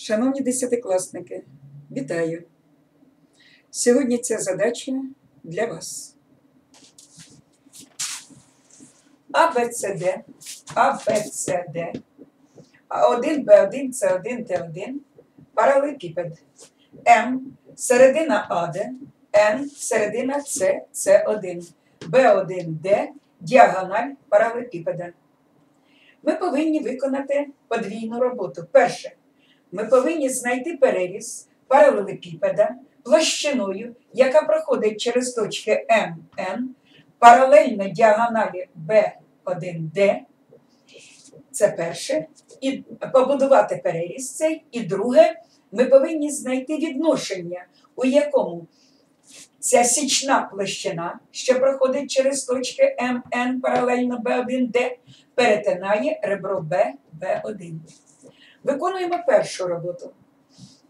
Шановні десятикласники, вітаю! Сьогодні ця задача для вас. АБЦД, АБЦД, А1, Б1, С1, Т1, паралелепіпед. М, середина АД, Н, середина С, С1, Б1, Д, діагональ паралелепіпеда. Ми повинні виконати подвійну роботу. Перше. Ми повинні знайти переріз паралелепіпеда площиною, яка проходить через точки МН, паралельно діагоналі B1D. Це перше. І побудувати переріз цей. І друге, ми повинні знайти відношення, у якому ця січна площина, що проходить через точки МН паралельно B1D, перетинає ребро Б, Б1. Виконуємо першу роботу.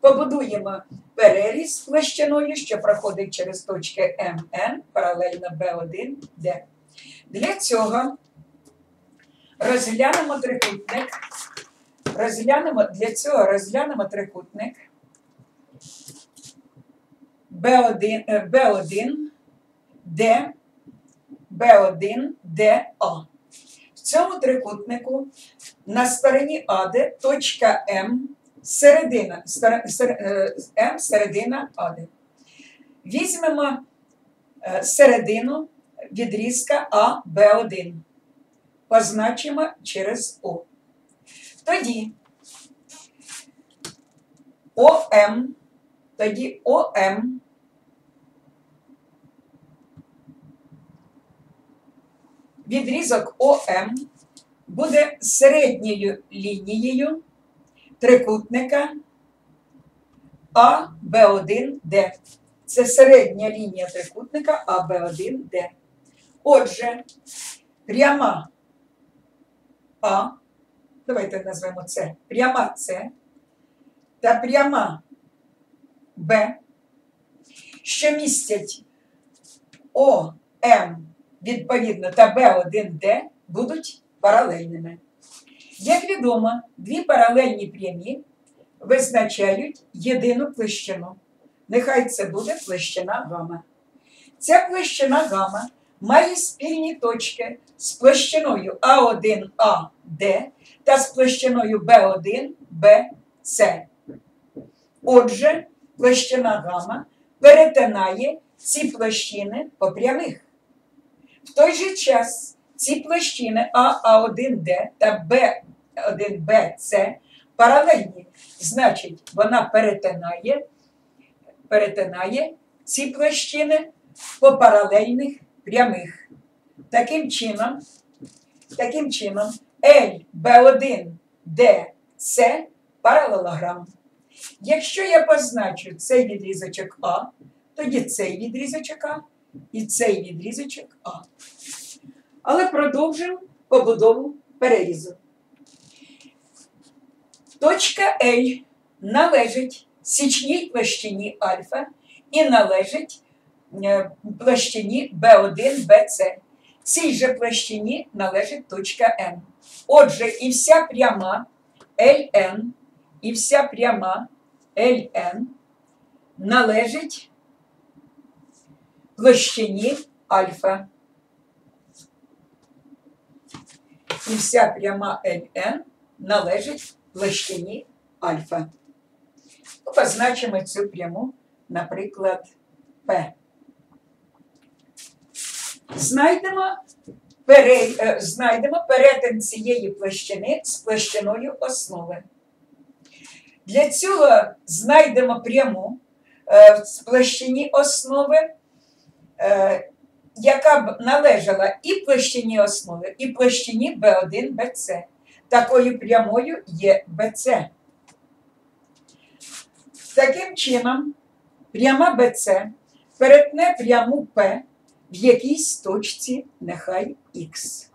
Побудуємо переріз площиною, що проходить через точки МН паралельно B1, Д. Для цього розглянемо трикутник. Розглянемо, для цього розглянемо трикутник B1, е, B1, D, B1, DA. Цьому трикутнику на стороні АД точка М середина, стар- сер- е, М середина АД. Візьмемо е, середину відрізка А Б1. Позначимо через О. Тоді ОМ, тоді ОМ відрізок ОМ буде середньою лінією трикутника АБ1Д. Це середня лінія трикутника АБ1Д. Отже, пряма А, давайте назвемо це пряма С та пряма Б, що містять ОМ відповідно та Б1Д будуть паралельними. Як відомо, дві паралельні прямі визначають єдину площину. Нехай це буде площина гама. Ця площина гама має спільні точки з площиною А1АД та з площиною Б1БС. Отже, площина гама перетинає ці площини по прямих. В той же час ці площини А1Д та Б1БС паралельні. Значить, вона перетинає, перетинає ці площини по паралельних прямих. Таким чином, таким чином L, B1, D, C паралелограм. Якщо я позначу цей відрізочок А, тоді цей відрізочок А і цей відрізочок А. Але продовжимо побудову перерізу. Точка L належить січній площині альфа і належить е, площині B1, BC. Цій же площині належить точка М. Отже, і вся пряма LN, і вся пряма LN належить площині альфа. І вся пряма LN належить площині альфа. Ну, Позначимо цю пряму, наприклад, P. Знайдемо, пере, е, знайдемо перетин цієї площини з площиною основи. Для цього знайдемо пряму е, з площині основи, яка б належала і площині основи, і площині B1, BC. Такою прямою є BC. Таким чином, пряма BC перетне пряму P в якійсь точці, нехай Х.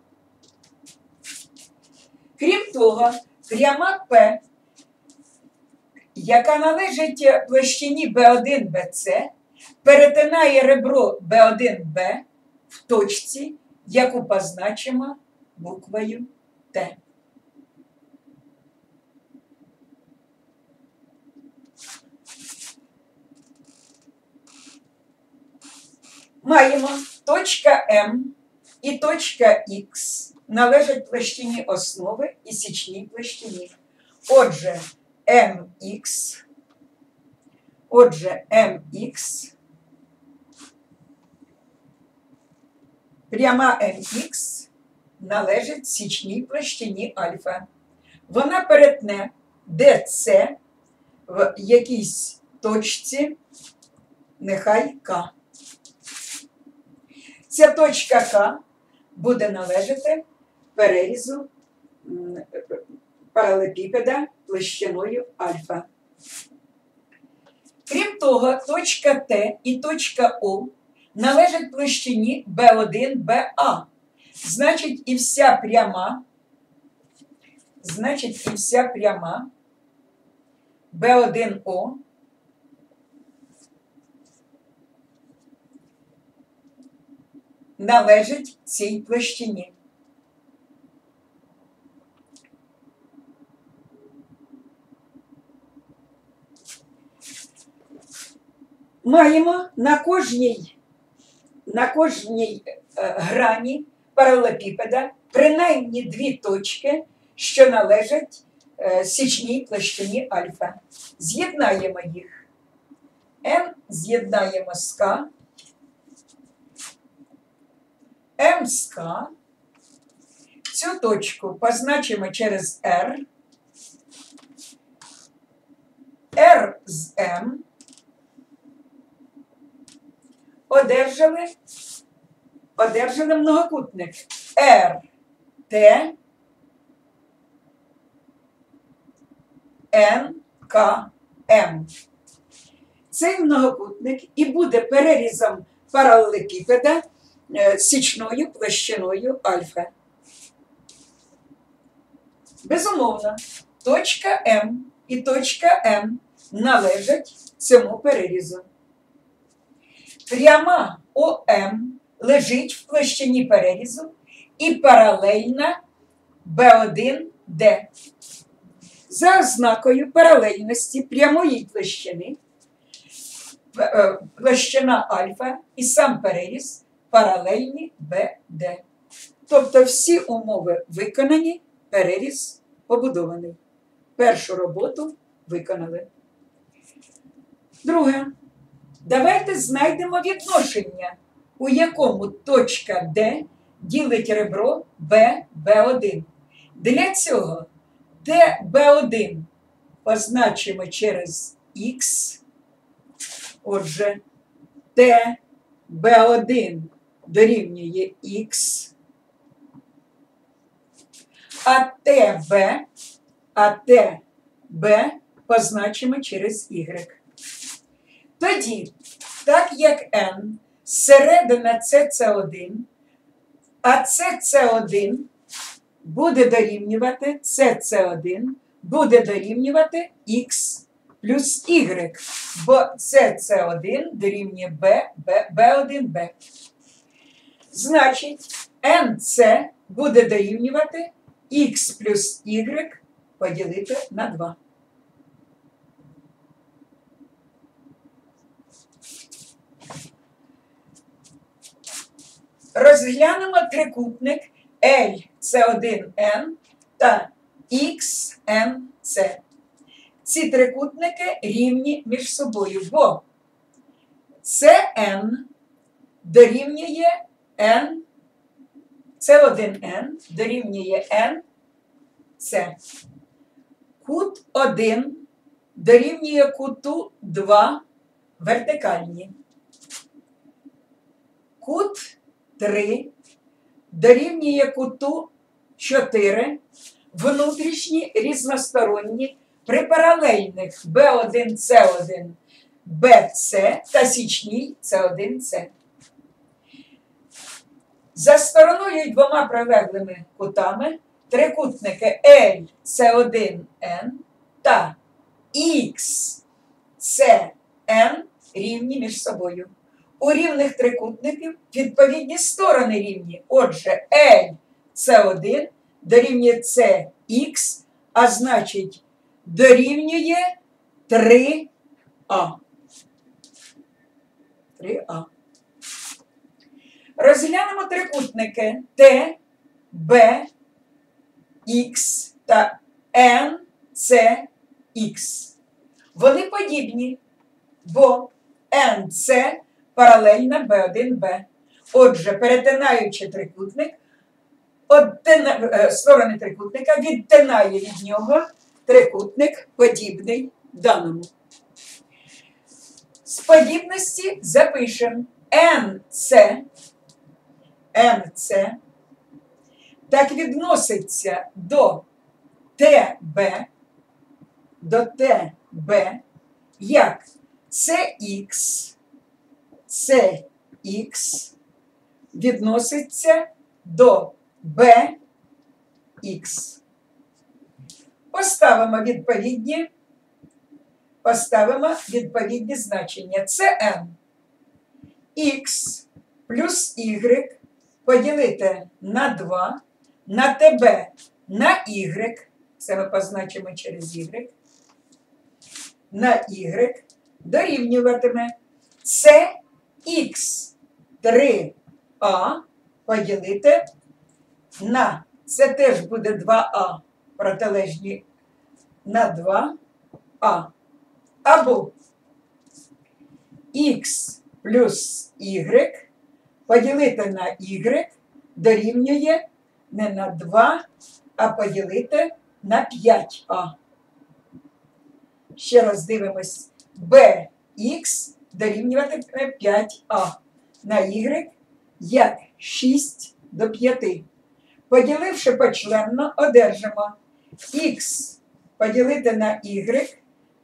Крім того, пряма P, яка належить площині B1BC, перетинає ребро B1B в точці, яку позначимо буквою Т. Маємо точка М і точка Х належать площині основи і січній площині. Отже, МХ отже, МХ, пряма МХ належить січній площині альфа. Вона перетне ДЦ в якійсь точці, нехай К. Ця точка К буде належати перерізу паралепіпеда площиною альфа. Крім того, точка Т і точка О належать площині B1, BA. Значить, і вся пряма, значить, і вся пряма B1O належить цій площині. Маємо на кожній, на кожній е, грані паралепіпеда принаймні дві точки, що належать е, січній площині альфа. З'єднаємо їх. М з'єднаємо з К. М з К. Цю точку позначимо через R. R з М. Одержали, одержали многокутник R, Т, Н, К, М. Цей многокутник і буде перерізом паралелепіпеда е, січною площиною альфа. Безумовно, точка М і точка М належать цьому перерізу. Пряма ОМ лежить в площині перерізу і паралельна B1D. За ознакою паралельності прямої площини е, площина альфа і сам переріз паралельні BD. Тобто всі умови виконані, переріз побудований. Першу роботу виконали. Друге. Давайте знайдемо відношення, у якому точка D ділить ребро B, B1. Для цього DB1 позначимо через X. Отже, TB1 дорівнює X. А TB, а TB позначимо через Y. Тоді, так як n середина CC1, а CC1 буде дорівнювати CC1 буде дорівнювати X плюс Y, бо CC1 дорівнює B, B, B1B. Значить, NC буде дорівнювати X плюс Y поділити на 2. Розглянемо трикутник LC1N та XNC. Ці трикутники рівні між собою, бо CN дорівнює N, C1N дорівнює NC. Кут 1 дорівнює куту 2 вертикальні. Кут 3 дорівнює куту 4 внутрішні різносторонні при паралельних B1C1 BC та січній C1C. За стороною двома прилеглими кутами трикутники LC1N та XCN рівні між собою. У рівних трикутників відповідні сторони рівні. Отже, L це 1 дорівнює CX, а значить, дорівнює 3А. 3А. Розглянемо трикутники Т, Б, Х та Н, С, Х. Вони подібні, бо НС паралельна Б1Б. Отже, перетинаючи трикутник, е, сторони трикутника відтинає від нього трикутник подібний даному. З подібності запишемо НС, НС так відноситься до ТБ, до ТБ, як CX, CX відноситься до BX. Поставимо відповідні, поставимо відповідні значення. Це N. Плюс Y поділити на 2, на ТБ на Y, це ми позначимо через Y, на Y дорівнюватиме CX3А поділити на, це теж буде 2А протилежні на 2А. Або Х плюс Y поділити на Y дорівнює не на 2, а поділити на 5А. Ще раз дивимось. BX дорівнюватиме 5А. На Y як 6 до 5. Поділивши почленно, одержимо Х поділити на Y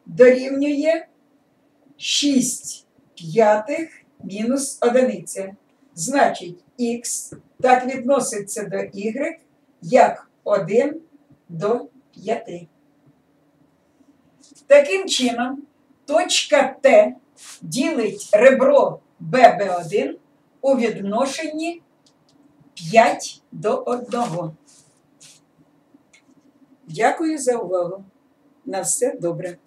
дорівнює 6 п'ятих мінус одиниця. Значить, Х так відноситься до Y як 1 до 5. Таким чином, точка Т ділить ребро ББ1 у відношенні 5 до 1. Дякую за увагу. На все добре.